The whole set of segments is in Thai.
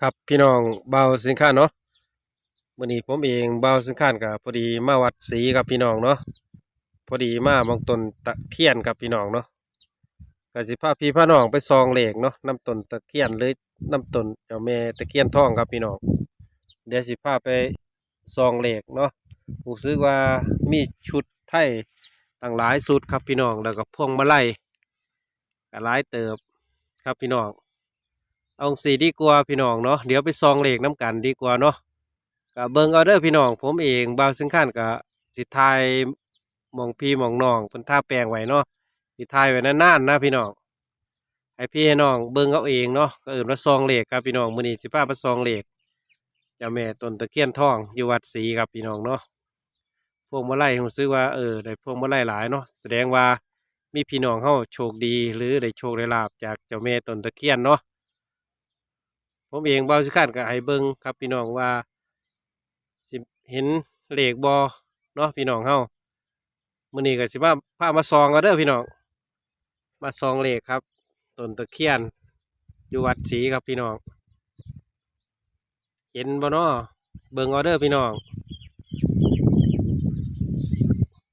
ครับพี่น้องเบาสินค้าเนาะวันนี้ผมเองเบาสินค้ากับพอดีมาวัดศรีกับพี่น้องเนาะพอดีมาบางตนตะเคียนกับพี่น้องเนาะก็สิพาพี่พาน้องไปซองเหล็กเนาะน้ำตนตะเคียนหรือน้ำตนเจ้าแม่ตะเคียนทองครับพี่น้องเดี๋ยวสิพาไปซองเหล็กเนาะรู้สึกว่ามีชุดไทยต่างหลายสุดครับพี่น้องแล้วก็พวงมาลัยก็หลายเติบครับพี่น้อง เอาสีดีกว่าพี่น้องเนาะเดี๋ยวไปซองเลขน้ำกันดีกว่าเนาะกับเบิงเอาเด้อพี่น้อง ผมเองบาวซึ่งขั้นกับสิทายมองพี่มองน้องเพิ่นท่าแปลงไว้เนาะสิทายไว้นานๆนะพี่น้องให้พี่น้องเบิงเอาเองเนาะก็เอื่นว่าซองเหลขครับพี่น้องมือนี้สิพาไปซองเหลขเจ้าแม่ต้นตะเคียนทองอยู่วัดศรีครับพี่น้องเนาะพวงมาลัยผมซื้อว่าเออได้พวงมาลัยหลายเนาะแสดงว่ามีพี่น้องเฮาโชคดีหรือได้โชคได้ลาบจากเจ้าแม่ต้นตะเคียนเนาะ ผมเองเบาสิคานกับไห้เบิงครับพี่น้องว่าสิเห็นเหล็กบอเนาะพี่น้องเฮามื้อนี้ก็สิมาพามาซองกันเด้อพี่น้องมาซองเหล็กครับต้นตะเคียนอยู่วัดศรีครับพี่น้องเห็นบ่เนาะเบิงเอเด้อพี่น้อง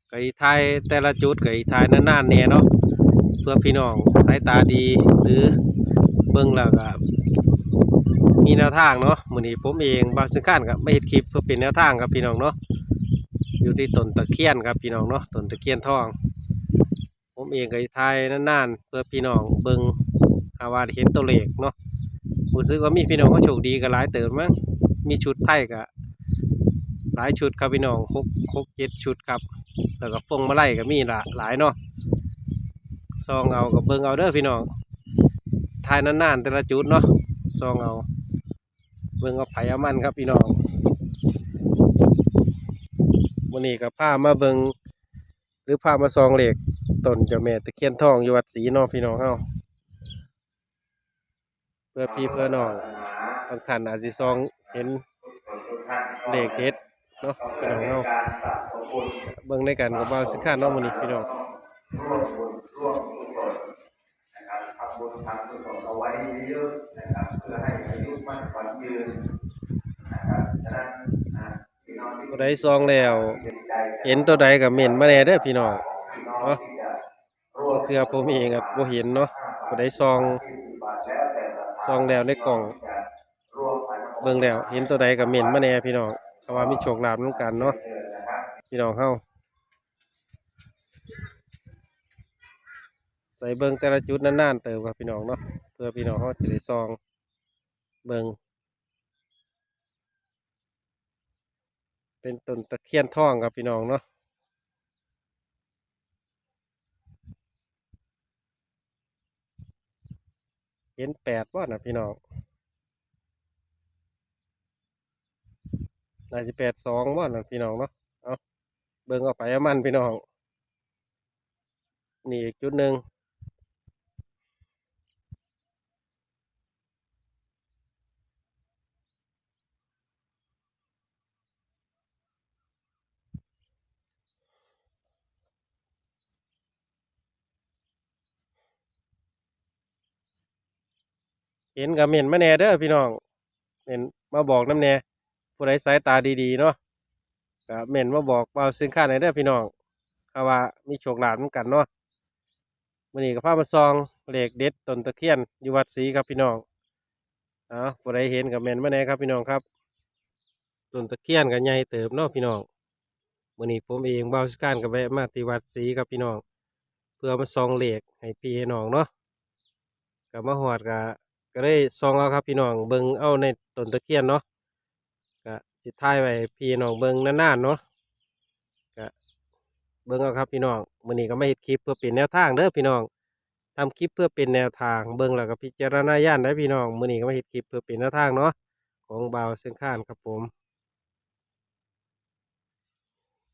ก็อีทายแต่ละจุดก็อีทายนานๆแน่เนาะเพื่อพี่น้องสายตาดีหรือเบิ่งแล้วก็ มีแนวทางเนาะมือนี้ผมเองบางสิ่งขั้นครับไม่เห็นคลิปเพื่อเป็นแนวทางครับพี่น้องเนาะอยู่ที่ต้นตะเคียนครับพี่น้องเนาะต้นตะเคียนทอง ผมเองก็สิทายนานๆ เพื่อพี่น้องเบิ่งหาวาดเห็นตัวเลขเนาะรู้สึกว่ามีพี่น้องก็โชคดีกันหลายเติมมั้งมีชุดไทยก็หลายชุดครับพี่น้องหกหกเจ็ดชุดครับ แล้วก็พวงมาลัยก็มีหลาหลายเนาะซองเอากับเบิ่งเอาเด้อพี่น้องทายนานๆแต่ละจุดเนาะซองเอา เบิ่งเอาไผเอามันครับพี่น้องวันนี้ก็พามาเบิ่งหรือพามาซองเหล็กต้นเจ้าแม่ตะเคียนทองอยู่วัดศรีนาะพี่น้องเฮาเพื่อพี่เพื่อน้องบางท่านอาจสิซองเห็นเหล็กเด็ดเนาะพี่น้องเฮาเบิ่งในกันกับบ่าวสิค้านาะมื้อนี้พี่น้องร่วมบุญร่วมกุศลนะครับทำบุญทำกุศลเอาไว้เยอะๆนะครับ เพื่อให้อายุมั่นขวัญยืนนะครับฉะนั้นนะพี่น้องที่ ผู้ ใดซองแล้ว เห็นตัวใดก็เม่นมาแน่เด้อพี่น้องพี่น้องเนาะก็คือผมเองก็บ่เห็นเนาะผู้ใดซองซองแล้วในกล่องร่วมอนุโมทนาเบิ่งแล้ว เห็นตัวใดก็เม่นมาแน่พี่น้องเพราะว่ามีโชคลาภนํกันเนาะเนนะพี่น้องเฮาใส่เบิ่งแต่ละจุดนานๆเติมครับพี่น้องเนาะเพื่อพี่น้องเฮาจะได้ซอง เบิ่ง เป็นต้นตะเคียนทองครับพี่น้องเนาะเห็นแปดว่านะพี่น้องน่าจะแปดสองว่านะพี่น้องเนาะเอาเบิ่งเอาไปมันพี่น้อง นี่อีกจุดหนึ่ง เห็นกับเม่นมาแน่เด้อพี่น้องเม่นมาบอกน้ำแน่ผู้ใดสายตาดีๆเนาะกับเม่นมาบอกเบาสินค้าในเด้อพี่น้องถ้าว่ามีโชคลาภเหมือนกันเนาะมื้อนี้ก็พามาซองเหลขเด็ดต้นตะเคียนอยู่วัดศรีครับพี่น้องอ้าผู้ใดเห็นกับเม่นมาแน่ครับพี่น้องครับต้นตะเคียนก็ใหญ่เติบเนาะพี่น้องมื้อนี้ผมเองเบาสิการก็แวะมาที่วัดศรีครับพี่น้องเพื่อมาซองเหลขให้พี่ให้น้องเนาะก็มาฮอดก็ ก็ได้ซองเอาครับพี่น้องเบิ้งเอาในต้นตะเคียนเนาะก็สิท้ายไว้พี่น้องเบิ้งนานๆเนาะก็เบิ้งเอาครับพี่น้องมื้อนี้ก็มาเฮ็ดคลิปเพื่อเป็นแนวทางเด้อพี่น้องทำคลิปเพื่อเป็นแนวทางเบิ้งแล้วก็พิจารณาญาณได้พี่น้องมื้อนี้ก็มาเฮ็ดคลิปเพื่อเป็นแนวทางเนาะของบ่าวเสียงข้านครับผม